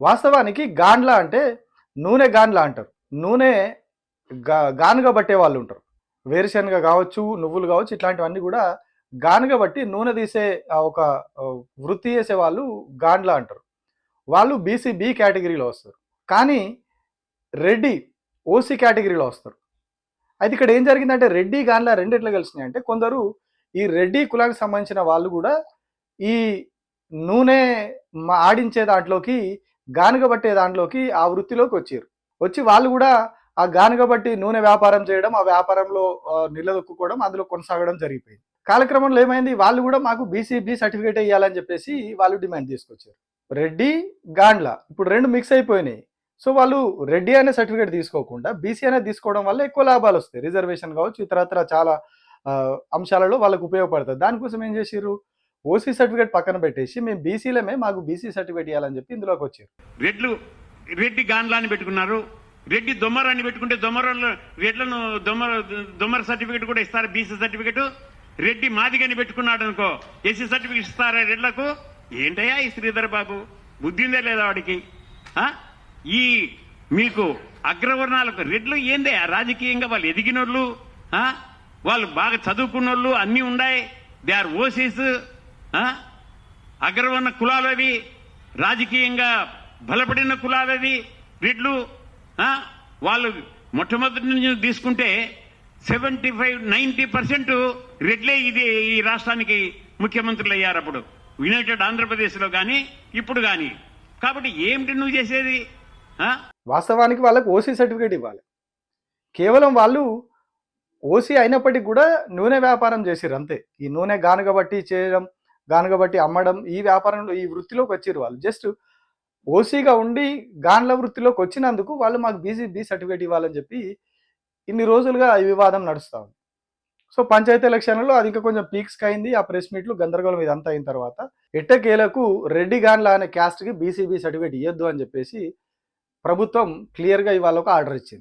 వాస్తవానికి గాండ్ల అంటే నూనె గాండ్ల అంటారు. నూనె గా గానుగా పట్టే వాళ్ళు ఉంటారు. వేరుశనగ కావచ్చు నువ్వులు కావచ్చు ఇట్లాంటివన్నీ కూడా గానుగా బట్టి నూనె తీసే ఒక వృత్తి చేసే వాళ్ళు గాండ్ల అంటారు. వాళ్ళు బీసీ బి కేటగిరీలో వస్తారు. కానీ రెడ్డి ఓసీ కేటగిరీలో వస్తారు. అయితే ఇక్కడ ఏం జరిగిందంటే రెడ్డి గాన్లా రెండిట్లో కలిసినాయి అంటే కొందరు ఈ రెడ్డి కులానికి సంబంధించిన వాళ్ళు కూడా ఈ నూనె మా- ఆడించే దాంట్లోకి గానుగ పట్టే దాంట్లోకి ఆ వృత్తిలోకి వచ్చారు. వచ్చి వాళ్ళు కూడా ఆ గానుగ బట్టి నూనె వ్యాపారం చేయడం ఆ వ్యాపారంలో నిలదొక్కుకోవడం అందులో కొనసాగడం జరిగిపోయింది. కాలక్రమంలో ఏమైంది? వాళ్ళు కూడా మాకు బీసీబీ సర్టిఫికేట్ ఇవ్వాలని చెప్పేసి వాళ్ళు డిమాండ్ తీసుకొచ్చారు. రెడ్డి గాండ్ల ఇప్పుడు రెండు మిక్స్ అయిపోయినాయి. సో వాళ్ళు రెడ్డి అనే సర్టిఫికేట్ తీసుకోకుండా బీసీ అనేది తీసుకోవడం వల్ల ఎక్కువ లాభాలు వస్తాయి. రిజర్వేషన్ కావచ్చు ఇతరత్ర చాలా అంశాలలో వాళ్ళకు ఉపయోగపడుతుంది దానికోసం ఏం చేసారు ఓసీ సర్టిఫికేట్ పక్కన పెట్టేసి మేము బీసీలమే మాకు బీసీ సర్టిఫికేట్ ఇవ్వాలని చెప్పి ఇందులోకి వచ్చారు. రెడ్లు రెడ్డి గాన్లాన్ని పెట్టుకున్నారు. రెడ్డి దొమ్మరాన్ని పెట్టుకుంటే దొమ్మరలు రెడ్లను దొమ్మర దొమ్మర సర్టిఫికెట్ కూడా ఇస్తారు బీసీ సర్టిఫికేట్. రెడ్డి మాదిగని పెట్టుకున్నాడు అనుకో ఎస్సీ సర్టిఫికేట్ ఇస్తారా రెడ్లకు? ఏంటయ్యా ఈ శ్రీధర్ బాబు? బుద్ధి ఉందే లేదా వాడికి? ఈ మీకు అగ్రవర్ణాలకు రెడ్లు ఏందే? రాజకీయంగా వాళ్ళు ఎదిగినోళ్ళు వాళ్ళు బాగా చదువుకున్నోళ్ళు అన్నీ ఉన్నాయి దే ఆర్ ఓసీస్ అగ్రవర్ణ కులాలవి రాజకీయంగా బలపడిన కులాలవి రెడ్లు వాళ్ళు మొట్టమొదటి నుంచి తీసుకుంటే సెవెంటీ ఫైవ్ నైన్టీ పర్సెంట్ రెడ్లే ఇది ఈ రాష్ట్రానికి ముఖ్యమంత్రులు అయ్యారు అప్పుడు. యునైటెడ్ ఆంధ్రప్రదేశ్లో కానీ ఇప్పుడు కానీ కాబట్టి ఏమిటి నువ్వు చేసేది? వాస్తవానికి వాళ్ళకు ఓసీ సర్టిఫికేట్ ఇవ్వాలి. కేవలం వాళ్ళు ఓసీ అయినప్పటికీ కూడా నూనె వ్యాపారం చేసిరు అంతే. ఈ నూనె గానుగబట్టి చేయడం గానుగ బట్టి అమ్మడం ఈ వ్యాపారంలో ఈ వృత్తిలోకి వచ్చిర్రు వాళ్ళు. జస్ట్ ఓసీగా ఉండి గాన్ల వృత్తిలోకి వచ్చినందుకు వాళ్ళు మాకు బీసీ బీ సర్టిఫికేట్ ఇవ్వాలని చెప్పి ఇన్ని రోజులుగా ఈ వివాదం నడుస్తూ ఉంది. సో పంచాయతీ ఎలక్షన్లో అది ఇంకా కొంచెం పీక్స్కి అయింది ఆ ప్రెస్ మీట్లు గందరగోళం ఇదంతా అయిన తర్వాత ఎట్టకేలకు రెడ్డి గాన్ల అనే క్యాస్ట్కి బీసీబీ సర్టిఫికేట్ ఇవ్వద్దు అని చెప్పేసి ప్రభుత్వం క్లియర్గా ఇవాళ ఒక ఆర్డర్ ఇచ్చింది.